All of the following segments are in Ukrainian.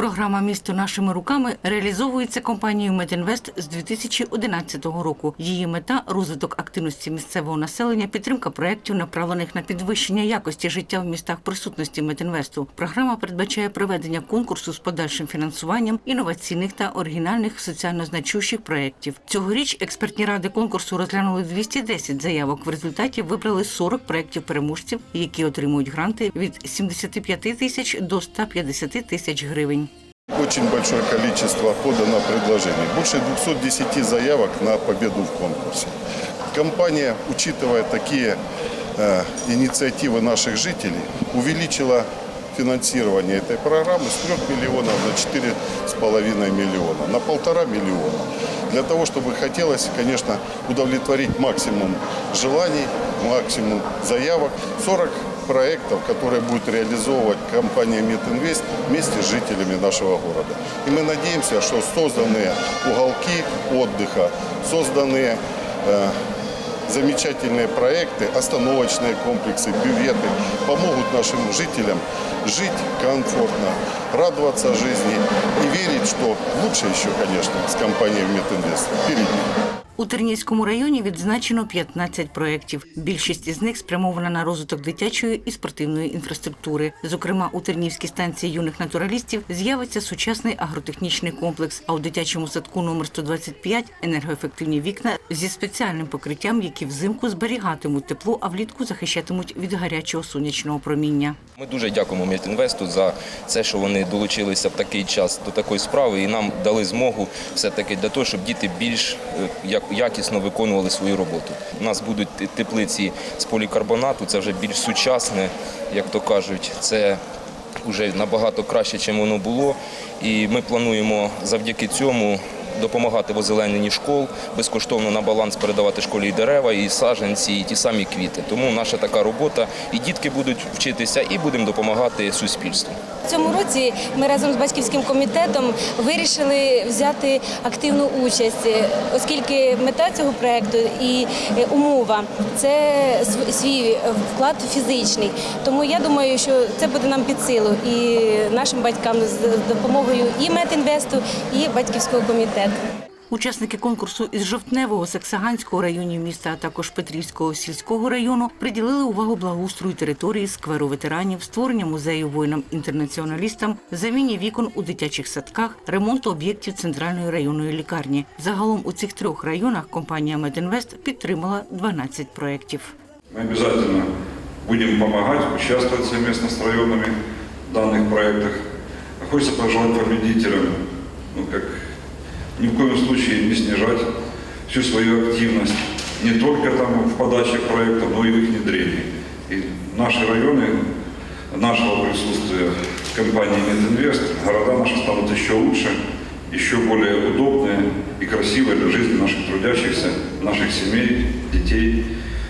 Програма Місто нашими руками реалізовується компанією Медінвест з 2011 року. Її мета розвиток активності місцевого населення, підтримка проєктів, направлених на підвищення якості життя в містах присутності Медінвесту. Програма передбачає проведення конкурсу з подальшим фінансуванням інноваційних та оригінальних соціально значущих проєктів. Цьогоріч експертні ради конкурсу розглянули 210 заявок. В результаті вибрали 40 проєктів переможців, які отримують гранти від 75 тисяч до 150 тисяч гривень. Очень большое количество подано предложений. Больше 210 заявок на победу в конкурсе. Компания, учитывая такие э, инициативы наших жителей, увеличила финансирование этой программы с 3 миллионов на 4,5 миллиона, на полтора миллиона. Для того, чтобы хотелось, конечно, удовлетворить максимум желаний, максимум заявок. 40 проектов, которые будет реализовывать компания Мединвест вместе с жителями нашего города. И мы надеемся, что созданные уголки отдыха, созданные э, замечательные проекты, остановочные комплексы, бюветы помогут нашим жителям жить комфортно, радоваться жизни и верить, что лучше еще, конечно, с компанией Мединвест впереди. У Тернівському районі відзначено 15 проєктів. Більшість із них спрямована на розвиток дитячої і спортивної інфраструктури. Зокрема, у Тернівській станції юних натуралістів з'явиться сучасний агротехнічний комплекс. А у дитячому садку номер 125 енергоефективні вікна зі спеціальним покриттям, які взимку зберігатимуть тепло, а влітку захищатимуть від гарячого сонячного проміння. Ми дуже дякуємо Міртінвесту за це, що вони долучилися в такий час до такої справи і нам дали змогу все-таки для того, щоб діти більш е, як- якісно виконували свою роботу. У нас будуть теплиці з полікарбонату, це вже більш сучасне, як то кажуть, це вже набагато краще, ніж воно було. І ми плануємо завдяки цьому допомагати в озелененні школ, безкоштовно на баланс передавати школі і дерева, і саджанці, і ті самі квіти. Тому наша така робота, і дітки будуть вчитися, і будемо допомагати суспільству. Цьому році ми разом з батьківським комітетом вирішили взяти активну участь, е, оскільки мета цього проекту і е, умова це свій вклад фізичний. Тому я думаю, що це буде нам під силу і нашим батькам з допомогою і Метінвесту, і батьківського комітету. Учасники конкурсу із Жовтневого, Саксаганського районів міста, а також Петрівського сільського району приділили увагу благоустрою території, скверу ветеранів, створення музею воїнам-інтернаціоналістам, заміні вікон у дитячих садках, ремонту об'єктів центральної районної лікарні. Загалом у цих трьох районах компанія Медінвест підтримала 12 проєктів. Мы обязательно будем помогать, участвовать совместно с районами в данных проектах. Хочется пожелать победителям, ну, как ни в коем случае не снижать всю свою активность, не только там в подаче проектов, но и в их внедрении. И наши районы, нашего присутствия компании Мединвест, города наши станут еще лучше, еще более удобные и красивые для жизни наших трудящихся, наших семей, детей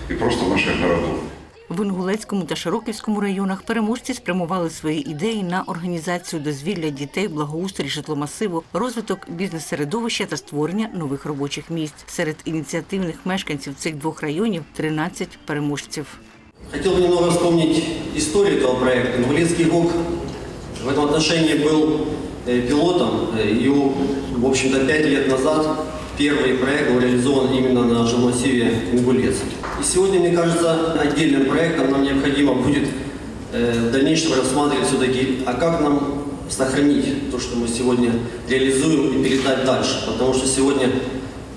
и просто наших городов. В Інгулецькому та Широківському районах переможці спрямували свої ідеї на організацію дозвілля дітей, благоустрій житломасиву, розвиток бізнес-середовища та створення нових робочих місць. Серед ініціативних мешканців цих двох районів 13 переможців. Хотел бы немного вспомнить историю этого проекта. Ингулецкий ГОК в этом отношении был э, пилотом. Э, И, в общем-то, пять лет назад первый проект был реализован именно на жилмассиве Ингулец. И сегодня, мне кажется, отдельным проектом нам необходимо будет э, в дальнейшем рассматривать все-таки, а как нам сохранить то, что мы сегодня реализуем и передать дальше. Потому что сегодня,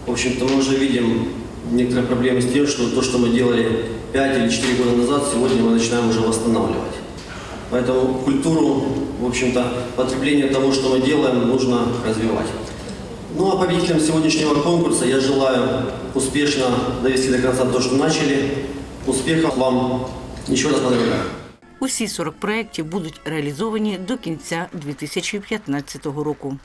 в общем-то, мы уже видим некоторые проблемы с тем, что то, что мы делали 5 или 4 года назад, сегодня мы начинаем уже восстанавливать. Поэтому культуру, в общем-то, потребления того, что мы делаем, нужно развивать. Ну а победителям сегодняшнего конкурса я желаю успешно довести до конца то, что начали. Успехов вам. Еще раз поздравляю. Усі 40 проєктів будуть реалізовані до кінця 2015 року.